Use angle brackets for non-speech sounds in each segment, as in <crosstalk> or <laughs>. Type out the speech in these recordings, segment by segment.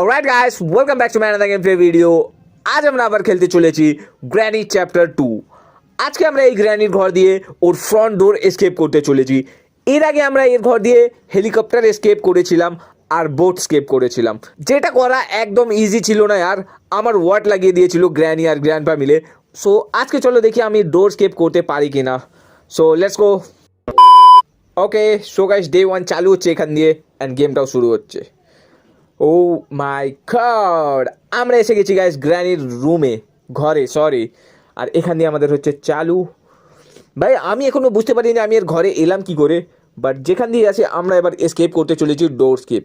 Alright guys welcome back to man game play video আজ আমরা আবার খেলতে চলেছি গ্র্যানি চ্যাপ্টার টু আজকে আমরা এই গ্র্যানির ঘর দিয়ে ওর ফ্রন্ট ডোর এসকেপ করতে চলেছি। এর আগে আমরা এর ঘর দিয়ে হেলিকপ্টার এসকেপ করেছিলাম আর বোট স্কেপ করেছিলাম। যেটা করা একদম ইজি ছিল না আর আমার ওয়াট লাগিয়ে দিয়েছিল গ্র্যানি আর গ্র্যান্ডপা মিলে। সো আজকে চলো দেখি আমি ডোর স্কেপ করতে পারি কিনা। So let's go okay so guys day one চালু হচ্ছে এখান দিয়ে অ্যান্ড গেমটাও শুরু হচ্ছে। ও মাই গড আমরা এসে গেছি গাইস গ্র্যানির রুমে ঘরে সরি আর এখান দিয়ে আমাদের হচ্ছে চালু। ভাই, আমি এখনও বুঝতে পারিনি আমি এর ঘরে এলাম কি করে বাট যেখান দিয়ে আছে, আমরা এবার এসকেপ করতে চলেছি ডোর স্কেপ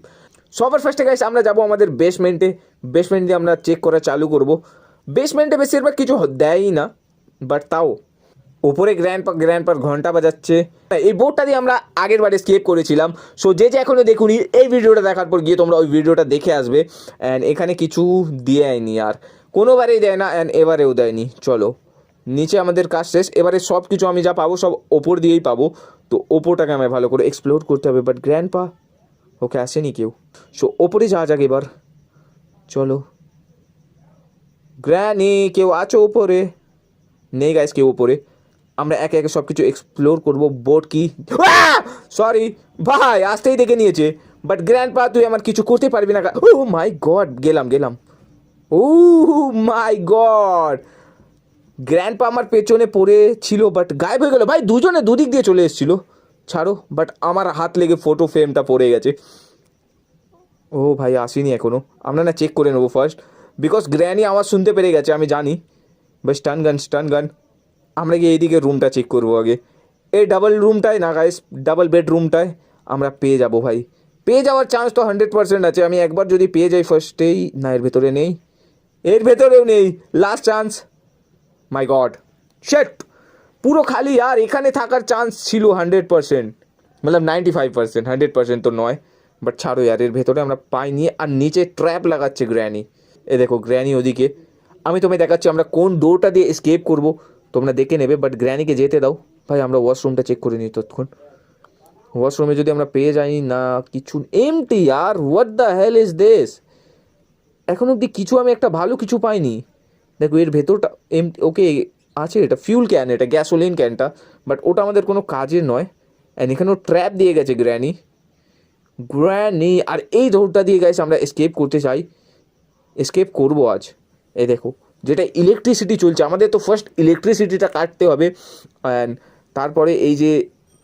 সবার ফার্স্টে গাইস আমরা যাব আমাদের বেসমেন্টে বেসমেন্ট দিয়ে আমরা চেক করা চালু করব। বেসমেন্টে বেশিরভাগ কিছু দেয়ই না বাট তাও। ওপরে গ্র্যান্ড গ্র্যান্ড পার ঘণ্টা বাজাচ্ছে। এই বোর্ডটা দিয়ে আমরা আগের বারে স্কেপ করেছিলাম। সো যে যে এখনও দেখুনি, এই ভিডিওটা দেখার পর গিয়ে তোমরা ওই ভিডিওটা দেখে আসবে। অ্যান্ড এখানে কিছু দেয়নি আর। কোনোবারেই দেয় না অ্যান্ড এবারেও দেয়নি। চলো, নিচে আমাদের কাজ শেষ। এবারে সব কিছু আমি যা পাবো, সব ওপর দিয়েই পাবো। তো ওপোটাকে আমায় ভালো করে এক্সপ্লোর করতে হবে। বাট গ্র্যান্ড পা ওকে আসেনি কেউ। সো ওপরে যাওয়া যাক এবার। চলো। গ্র্যানি কেউ আছো ওপরে নেই গাইস কেউ ওপরে আমরা একে একে সব কিছু এক্সপ্লোর করব। বোট কি? সরি ভাই আসতেই দেখে নিয়েছে। বাট গ্র্যান্ড পা তুই আমার কিছু করতে পারবি না ও মাই গড গেলাম গেলাম। ও মাই গড গ্র্যান্ড পা আমার পেছনে পড়ে ছিল বাট গায়েব হয়ে গেল। ভাই, দুজনে দুদিক দিয়ে চলে এসেছিল। ছাড়ো বাট আমার হাত লেগে ফটো ফ্রেমটা পড়ে গেছে। ও ভাই, আসেনি এখনও। আমরা না চেক করে নেব ফার্স্ট বিকজ গ্র্যানি আওয়াজ শুনতে পেরে গেছে, আমি জানি। বাস স্টান গান স্টান গান আমরা গিয়ে এইদিকে রুমটা চেক করব আগে। এই ডাবল রুমটায় না গাইস ডাবল বেড রুমটায় আমরা পেয়ে যাব ভাই। পেয়ে যাওয়ার চান্স তো হান্ড্রেড পার্সেন্ট আছে। আমি একবার যদি পেয়ে যাই ফার্স্টেই না, এর ভেতরে নেই। এর ভেতরেও নেই। লাস্ট চান্স মাই গড শেট পুরো খালি আর এখানে থাকার চান্স ছিল হান্ড্রেড পার্সেন্ট মতলব ninety five percent hundred percent তো নয়। বাট ছাড়ো ইয়ার এর ভেতরে আমরা পাইনি আর নিচে ট্র্যাপ লাগাচ্ছে গ্র্যানি এ দেখো গ্র্যানি ওদিকে। আমি তোমায় দেখাচ্ছি আমরা কোন ডোরটা দিয়ে স্কেপ করব। তোমরা দেখে নেবে বাট গ্র্যানিকে যেতে দাও। ভাই, আমরা ওয়াশরুমটা চেক করে নিই তৎক্ষণ ওয়াশরুমে যদি আমরা পেয়ে যাই, না, কিছু empty R what the hell is this এখন অবধি কিছু আমি একটা ভালো কিছু পাইনি। দেখো, এর ভেতরটা এম ওকে, আছে এটা ফিউল ক্যান এটা গ্যাসোলিন ক্যানটা বাট ওটা আমাদের কোনো কাজের নয়। অ্যান্ড এখানেও ট্র্যাপ দিয়ে গেছে গ্র্যানি গ্র্যানি আর এই দৌড়টা দিয়ে গেছে আমরা এসকেপ করতে চাই। এসকেপ করব আজ। এই দেখো যেটা ইলেকট্রিসিটি চলছে, আমাদের তো ফার্স্ট ইলেকট্রিসিটিটা কাটতে হবে অ্যান্ড তারপরে এই যে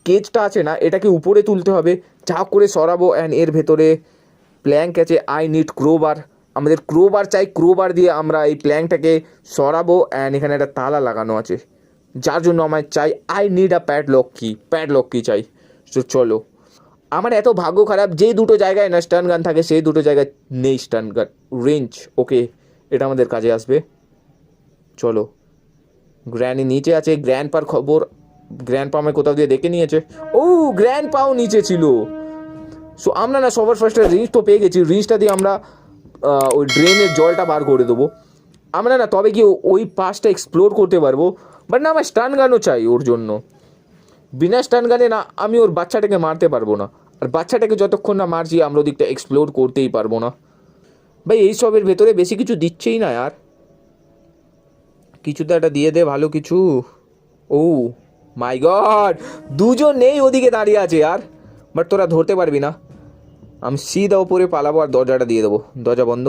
কেজটা আছে না, এটাকে উপরে তুলতে হবে, যা করে সরাবো অ্যান্ড এর ভেতরে প্ল্যাঙ্ক আছে আই নিড ক্রোবার আমাদের ক্রোবার চাই ক্রোবার দিয়ে আমরা এই প্ল্যাঙ্কটাকে সরাবো অ্যান্ড এখানে একটা তালা লাগানো আছে, যার জন্য আমার চাই আই নিড আ প্যাডলক কি প্যাডলক কি চাই, তো চলো। আমার এত ভাগ্য খারাপ যেই দুটো জায়গায় না স্টান গান থাকে, সেই দুটো জায়গায় নেই স্টান গান রেঞ্জ ওকে এটা আমাদের কাজে আসবে। চলো। গ্র্যানি নিচে আছে গ্র্যান্ড পার খবর গ্র্যান্ড পা আমায় কোথাও দিয়ে দেখে নিয়েছে। ও গ্র্যান্ড পাও নিচে ছিল। সো আমরা না সবার ফার্স্টে রিঞ্জ তো পেয়ে গেছি রিঞ্জটা দিয়ে আমরা ওই ড্রেনের জলটা বার করে দেবো। আমরা না তবে কি ওই পাশটা এক্সপ্লোর করতে পারব বাট না আমার স্টান গানও চাই ওর জন্য। বিনা স্টান গানে না আমি ওর বাচ্চাটাকে মারতে পারব না। আর বাচ্চাটাকে যতক্ষণ না মারছি, আমরা ওদিকটা এক্সপ্লোর করতেই পারব না। ভাই, এইসবের ভেতরে বেশি কিছু দিচ্ছেই না, আর। কিছু তো একটা দিয়ে দে, ভালো কিছু। ও মাই গড দুজন নেই ওদিকে দাঁড়িয়ে আছে আর বাট তোরা ধরতে পারবি না। আমি সিধা ওপরে পালাবো আর দরজাটা দিয়ে দেবো। দরজা বন্ধ।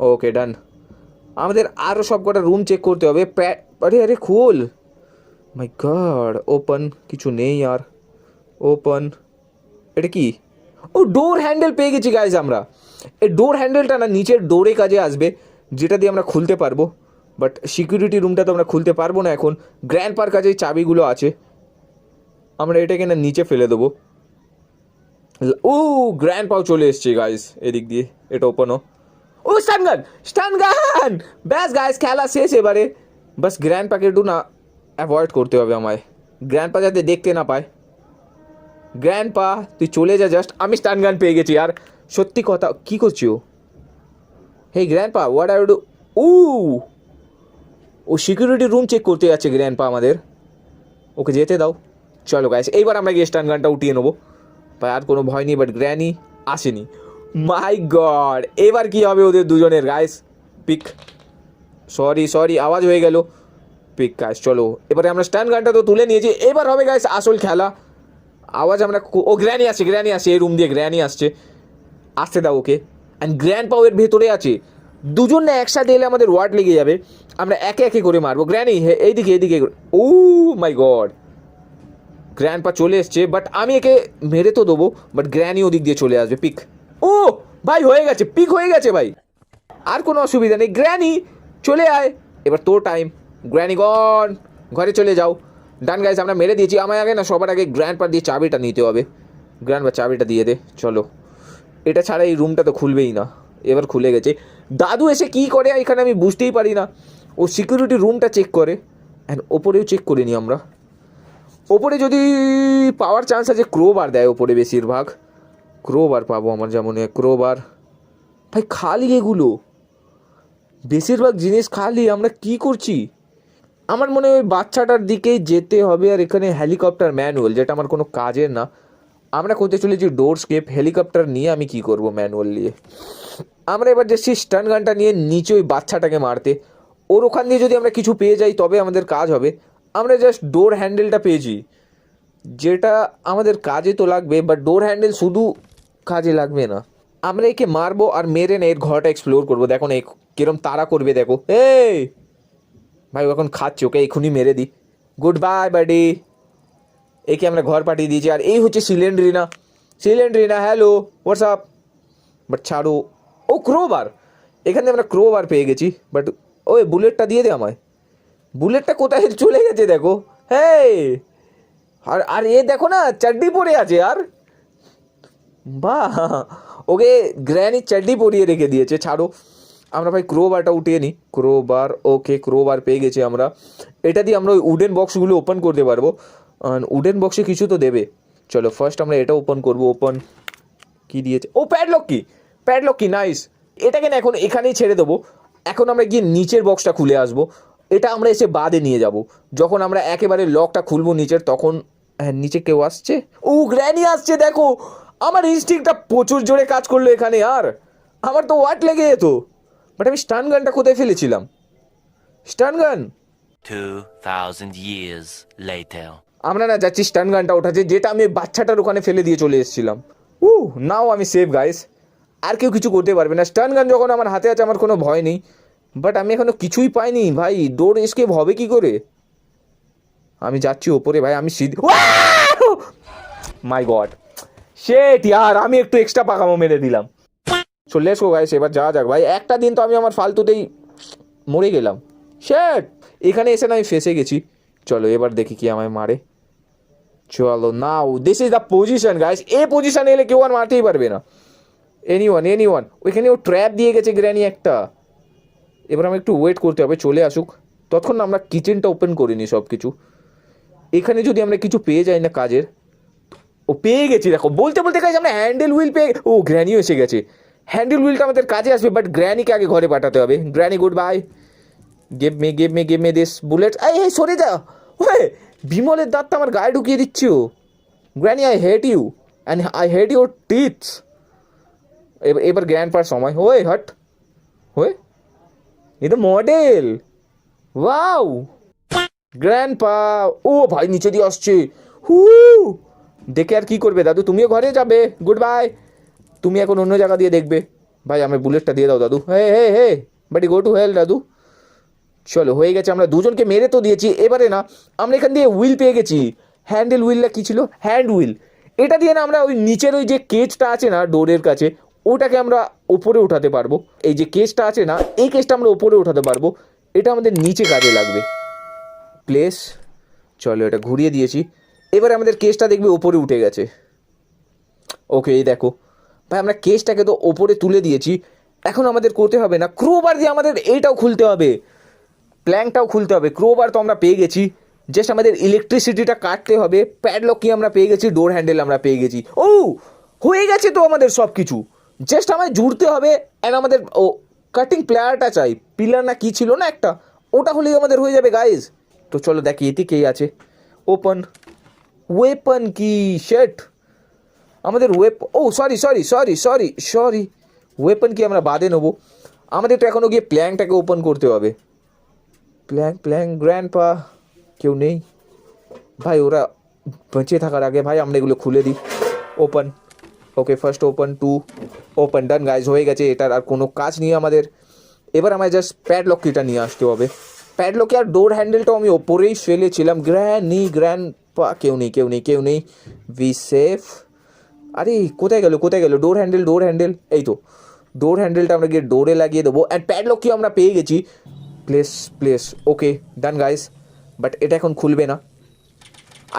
ওকে ডান আমাদের আরও সব কটা রুম চেক করতে হবে। আরে আরে, খোল। মাই গড ওপেন কিছু নেই আর। ওপেন এটা কি? ও ডোর হ্যান্ডেল পেয়ে গেছি গাইজ আমরা। এই ডোর হ্যান্ডেলটা না, নিচের ডোরে কাজে আসবে, যেটা দিয়ে আমরা খুলতে পারব। বাট সিকিউরিটি রুমটা তো আমরা খুলতে পারব না এখন। গ্র্যান্ড পার কাজে চাবিগুলো আছে। আমরা এটাকে না নিচে ফেলে দেবো। ও গ্র্যান্ড পাও চলে এসছে গাইস এদিক দিয়ে। এটা ওপেনও ও। স্টানগান স্টানগান ব্যাস গাইস খেলা শেষ এবারে। বাস গ্র্যান্ড পাকে একটু না অ্যাভয়েড করতে হবে আমায়। গ্র্যান্ড পা যাতে দেখতে না পায়। গ্র্যান্ড পা তুই চলে যা জাস্ট আমি স্টান গান পেয়ে গেছি, আর সত্যি কথা, কি করছি ও? Hey grandpa what are do ও! ও সিকিউরিটি রুম চেক করতে যাচ্ছে গ্র্যান্ড পা আমাদের। ওকে যেতে দাও। চলো গাইস এইবার আমরা গিয়ে স্টান গানটা উঠিয়ে নেব। ভাই, আর কোনো ভয় নেই বাট গ্র্যানি আসেনি। মাই গড এবার কি হবে ওদের দুজনের গাইস পিক সরি সরি আওয়াজ হয়ে গেল। পিক গাইস চলো। এবারে আমরা স্ট্যান্ড গানটা তো তুলে নিয়েছি। এবার হবে গাইস আসল খেলা। আওয়াজ আমরা ও গ্র্যানি আসছে গ্র্যানি আসছে, এই রুম দিয়ে গ্র্যানি আসছে। আসতে দাও ওকে। অ্যান্ড গ্র্যান্ড পাওয়ের ভেতরে আছে। দুজন না একসাথে এলে আমাদের ওয়ার্ড লেগে যাবে। আমরা একে একে করে মারবো। গ্র্যানি এইদিকে এইদিকে ও মাই গড গ্র্যান্ড পা চলে এসছে বাট আমি একে মেরে তো দেবো বাট গ্র্যানি ওদিক দিয়ে চলে আসবে। পিক ও ভাই, হয়ে গেছে পিক হয়ে গেছে ভাই। আর কোনো অসুবিধা নেই। গ্র্যানি চলে আয়। এবার তোর টাইম গ্র্যানি গন ঘরে চলে যাও। ডান গাইজ আমরা মেরে দিয়েছি। আমার আগে না, সবার আগে গ্র্যান্ড পা দিয়ে চাবিটা নিতে হবে। গ্র্যান্ড পা চাবিটা দিয়ে দে, চলো। এটা ছাড়া এই রুমটা তো খুলবেই না। এবার খুলে গেছে। দাদু এসে কি করে, এখানে আমি বুঝতেই পারি না। ও সিকিউরিটি রুমটা চেক করে অ্যান্ড ওপরেও চেক করে নিই আমরা। ওপরে যদি পাওয়ার চান্স আছে ক্রোবার দেয় ওপরে বেশিরভাগ। ক্রোবার পাবো আমার যেমন ক্রোবার ভাই, খালি এগুলো। বেশিরভাগ জিনিস খালি, আমরা কি করছি? আমার মনে হয় ওই বাচ্চাটার দিকেই যেতে হবে, আর এখানে হেলিকপ্টার ম্যানুয়াল যেটা আমার কোনো কাজের না। আমরা করতে চলেছি ডোর স্কেপ হেলিকপ্টার নিয়ে আমি কি করব ম্যানুয়াল নিয়ে? আমরা এবার যাচ্ছি স্টান গানটা নিয়ে নিচে ওই বাচ্চাটাকে মারতে ওর ওখান দিয়ে যদি আমরা কিছু পেয়ে যাই, তবে আমাদের কাজ হবে। আমরা জাস্ট ডোর হ্যান্ডেলটা পেয়েছি। যেটা আমাদের কাজে তো লাগবে বাট ডোর হ্যান্ডেল শুধু কাজে লাগবে না। আমরা একে মারবো আর মেরে না, এর ঘরটা এক্সপ্লোর করব। দেখো না কিরম তারা করবে, দেখো। এই! ভাই এখন খাচ্ছে, ওকে এখনই মেরে দিই। গুড বাই বাডি একে আমরা ঘর পাঠিয়ে দিয়েছি। আর এই হচ্ছে সিলেন্ড্রিনা সিলিন্ড্রিনা হ্যালো হোয়াটসঅ্যাপ বাট ছাড়ো। ও ক্রোবার এখানে আমরা ক্রোবার পেয়ে গেছি বাট ওই বুলেটটা দিয়ে দে আমায়। বুলেটটা কোথায় <laughs> চলে গেছে দেখো। হ্যাঁ আর আর এ দেখো না, চাড্ডি পরে আছে আর। বাহ! ওকে গ্র্যানি চাড্ডি পরিয়ে রেখে দিয়েছে, ছাড়ো। আমরা ভাই ক্রোবারটা উঠিয়ে নিই। ক্রোবার ওকে ক্রোবার পেয়ে গেছি আমরা। এটা দিয়ে আমরা ওই উডেন বক্সগুলো ওপেন করতে পারব। উডেন বক্সে কিছু তো দেবে। চলো ফার্স্ট আমরা এটা ওপেন করব ওপেন কি দিয়েছে? ও প্যাডলক কি প্যাডলক কি নাইস এটাকে না এখন এখানেই ছেড়ে দেবো। এখন আমরা গিয়ে নিচের বক্সটা খুলে আসব। এটা আমরা এসে বাদে নিয়ে যাব। যখন আমরা একেবারে লকটা খুলবো নিচের তখন হ্যাঁ নিচে কেউ আসছে? ও গ্র্যানি আসছে দেখো! আমার ইনস্টিংটা প্রচুর জোরে কাজ করল এখানে আর আমার তো ওয়াট লেগে যেত। বাট আমি স্টান গানটা কোথায় ফেলেছিলাম? স্টান গান 2,000 years later. আমরা না যাচ্ছি স্টান গানটা ওঠাচ্ছে যেটা আমি বাচ্চাটার ওখানে ফেলে দিয়ে চলে এসেছিলাম। উ নাও আমি সেভ গাইস আর কেউ কিছু করতে পারবে না। স্টান গান যখন আমার হাতে আছে, আমার কোনো ভয় নেই। বাট আমি এখনও কিছুই পাইনি, ভাই। ডোর এসকেপ হবে কি করে? আমি যাচ্ছি ওপরে, ভাই। আমি সিধ মাই গড শেট ইয়ার আমি একটু এক্সট্রা পাকামো মেরে দিলাম। চলে এসো গাইস এবার যাওয়া যাক। ভাই, একটা দিন তো আমি আমার ফালতুতেই মরে গেলাম। শেট এখানে এসে না আমি ফেসে গেছি। চলো, এবার দেখি কি আমায় মারে। চলো now this is the position guys এই পজিশনে এলে কেউ আর মারতেই পারবে না। এনি ওয়ান এনি ওয়ান ওইখানে ও ট্র্যাপ দিয়ে গেছে গ্র্যানি একটা। এবার আমরা একটু ওয়েট করতে হবে, চলে আসুক। ততক্ষণ আমরা কিচেনটা ওপেন করিনি সব কিছু এখানে যদি আমরা কিছু পেয়ে যাই না কাজের, ও পেয়ে গেছি, দেখো, বলতে বলতে কাজ আমরা হ্যান্ডেল হুইল পেয়ে ও গ্র্যানিও এসে গেছে। হ্যান্ডেল হুইলটা আমাদের কাজে আসবে বাট গ্র্যানিকে আগে ঘরে পাঠাতে হবে। Granny good bye gave me gave me gave me this bullet I এই, সরে যা। ওয়ে বিমলের দাঁতটা আমার গায়ে ঢুকিয়ে দিচ্ছি ও। Granny I hate you and I hate your teeths এবার গ্র্যান্ড পার সময়। ওয়ে হট। হয়ে এ তো মডেল ওয়াও গ্র্যান্ড পা ও ভাই, নিচে দিয়ে আসছে। হু! দেখে আর কি করবে? দাদু, তুমিও ঘরে যাবে। গুড বাই তুমি এখন অন্য জায়গা দিয়ে দেখবে। ভাই, আমি বুলেটটা দিয়ে দাও, দাদু। হে হে হে! বাট গো টু হেল দাদু। চলো, হয়ে গেছে। আমরা দুজনকে মেরে তো দিয়েছি। এবারে না, আমরা এখান দিয়ে হুইল পেয়ে গেছি। হ্যান্ডেল হুইলটা কী ছিল? হ্যান্ড হুইল এটা দিয়ে না, আমরা ওই নিচের ওই যে কেচটা আছে না ডোরের কাছে ওটাকে আমরা ওপরে উঠাতে পারব। এই যে কেসটা আছে না, এই কেসটা আমরা ওপরে উঠাতে পারব। এটা আমাদের নিচে কাজে লাগবে। প্লেস চলো এটা ঘুরিয়ে দিয়েছি। এবারে আমাদের কেসটা দেখবে ওপরে উঠে গেছে। ওকে এই দেখো। ভাই, আমরা কেসটাকে তো ওপরে তুলে দিয়েছি। এখন আমাদের করতে হবে না ক্রোবার দিয়ে আমাদের এইটাও খুলতে হবে। প্ল্যাংটাও খুলতে হবে। ক্রোবার তো আমরা পেয়ে গেছি। জাস্ট আমাদের ইলেকট্রিসিটিটা কাটতে হবে। প্যাডলক কি আমরা পেয়ে গেছি ডোর হ্যান্ডেল আমরা পেয়ে গেছি। ও, হয়ে গেছে তো আমাদের সব কিছু জাস্ট আমায় জুড়তে হবে অ্যান্ড আমাদের, ও কাটিং প্লেয়ারটা চাই। পিলার না কি ছিল না একটা? ওটা হলেই আমাদের হয়ে যাবে গাইজ তো চলো দেখি, এতে কে আছে? ওপেন ওয়েপন কি? শেট আমাদের ওয়েপ ও sorry sorry sorry sorry sorry weapon কি আমরা বাদে নেব? আমাদের তো এখনও গিয়ে প্ল্যাংটাকে ওপেন করতে হবে। প্ল্যাং প্ল্যাং গ্র্যান্ড পা কেউ নেই। ভাই, ওরা বেঁচে থাকার আগে ভাই, আমরা এগুলো খুলে দিই। Open okay first open two open done guys হয়ে গেছে এটার আর কোনো কাজ নেই আমাদের। এবার আমায় জাস্ট প্যাডলক কিটা নিয়ে আসতে হবে। প্যাডলকে আর ডোর হ্যান্ডেলটাও আমি ওপরেই ফেলেছিলাম গ্র্যান্ড নি গ্র্যান্ড পা, কেউ নেই কেউ নেই কেউ নেই। ভি সেফ আরে, কোথায় গেল কোথায় গেল? ডোর হ্যান্ডেল ডোর হ্যান্ডেল এই তো। ডোর হ্যান্ডেলটা আমরা গিয়ে ডোরে লাগিয়ে দেবো। অ্যান্ড প্যাডলক কি আমরা পেয়ে গেছি। Place place okay done guys but এটা এখন খুলবে না।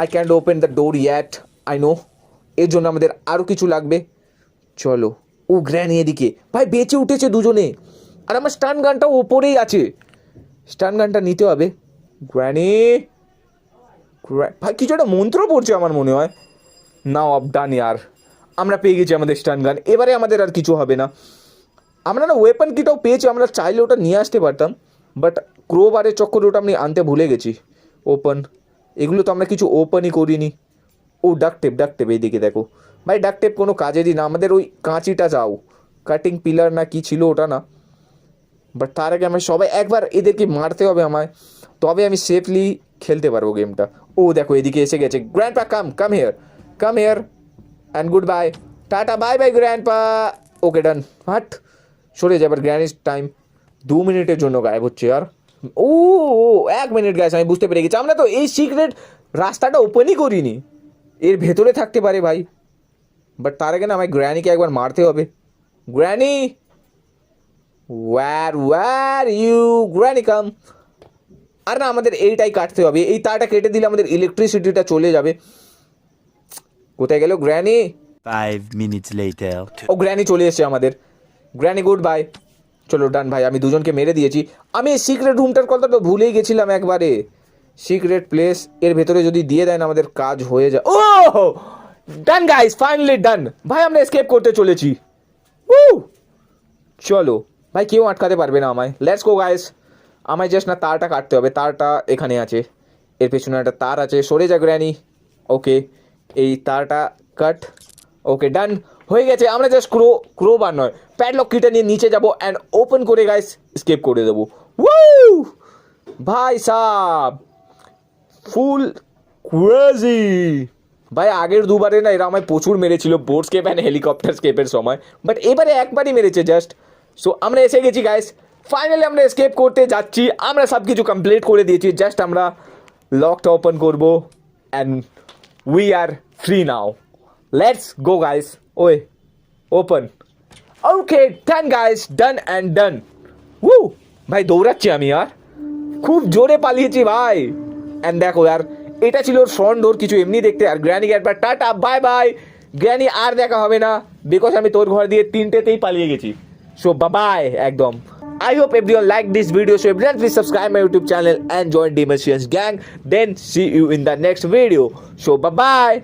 I can't open the door yet I know এর জন্য আমাদের আরও কিছু লাগবে। চলো, ও গ্র্যানি এদিকে। ভাই, বেঁচে উঠেছে দুজনে। আর আমার স্টান গানটাও ওপরেই আছে। স্টান গানটা নিতে হবে। গ্র্যানি। ভাই, কিছু একটা মন্ত্র পড়ছে আমার মনে হয়। নাও, আপ, ডান, ইয়ার। আমরা পেয়ে গেছি আমাদের স্টান গান এবারে আমাদের আর কিছু হবে না। আমরা না ওয়েপন কিটাও পেয়েছি, আমরা চাইলে ওটা নিয়ে আসতে পারতাম। বাট ক্রোবারের চক্করে ওটা আমি আনতে ভুলে গেছি। ওপেন এগুলো তো আমরা কিছু ওপেনই করিনি। ও ডাক টেপ ডাক টেপ এইদিকে দেখো। ভাই ডাক টেপ কোনো কাজেরই না আমাদের ওই কাঁচিটা যাও। কাটিং পিলার না কি ছিল ওটা না। বাট তার আগে আমি সবাই একবার এদেরকে মারতে হবে আমায়। তবে আমি সেফলি খেলতে পারব গেমটা ও দেখো এদিকে এসে গেছে। Grandpa come come here come here and good bye tata bye bye grandpa okay done হাট সরে যাবার গ্র্যান্ড টাইম দু মিনিটের জন্য গায়েব হচ্ছে আর। ও, এক মিনিট গাছ আমি বুঝতে পেরে গেছি। আমরা তো এই সিক্রেট রাস্তাটা ওপেনই করিনি। এর ভেতরে থাকতে পারে ভাই। বাট তার আগে না আমায় গ্র্যানিকে একবার মারতে হবে। Granny where where you granny come আর না আমাদের এইটাই কাটতে হবে। এই তারটা কেটে দিলে আমাদের ইলেকট্রিসিটিটা চলে যাবে। কোথায় গেল গ্র্যানি Five minutes later. ও গ্র্যানি চলে এসেছে আমাদের। গ্র্যানি গুড বাই চলো ডান ভাই। আমি দুজনকে মেরে দিয়েছি। আমি এই সিক্রেট রুমটার কথা তো ভুলেই গেছিলাম একবারে। সিক্রেট প্লেস, এর ভেতরে যদি দিয়ে দেন আমাদের কাজ হয়ে যায়। ও ডান গাইস ফাইনালি ডান ভাই, আমরা এসকেপ করতে চলেছি। Woo! চলো, ভাই, কেউ আটকাতে পারবে না আমায়। লেটস গো গাইস আমায় জাস্ট না তারটা কাটতে হবে, তারটা এখানে আছে। এর পেছনে একটা তার আছে। সরে যা গ্র্যানি ওকে এই তারটা কাট ওকে ডান হয়ে গেছে, আমরা জাস্ট ক্রো ক্রো বার নয়। প্যাডলক কিটা নিয়ে নিচে যাব অ্যান্ড ওপেন করে গাইস স্কেপ করে দেবো! ভাই, সাব! ফুল ক্রেজি। ভাই, আগের দুবারে না এরা আমায় প্রচুর মেরেছিল, বোট স্কেপ অ্যান্ড হেলিকপ্টার স্কেপের সময়। বাট এবারে একবারই মেরেছে জাস্ট সো আমরা এসে গেছি গাইস ফাইনালি আমরা স্কেপ করতে যাচ্ছি। আমরা সব কিছু কমপ্লিট করে দিয়েছি। জাস্ট আমরা লকটা ওপেন করব। And we are free now let's go guys way open okay done guys done and done উউ ভাই, দৌড়াচ্ছি আমি, আর। খুব জোরে পালিয়েছি, ভাই। অ্যান্ড দেখো আর এটা ছিল ফ্রন্ট ডোর কিছু এমনি দেখতে আর গ্র্যানি একবার টাটা বাই বাই গ্র্যানি আর দেখা হবে না বিকজ আমি তোর ঘর দিয়ে তিনটেতেই পালিয়ে গেছি সো বাই একদম I hope everyone liked this video. So everyone please subscribe my YouTube channel and join Demon Gang. Then see you in the next video. So bye bye.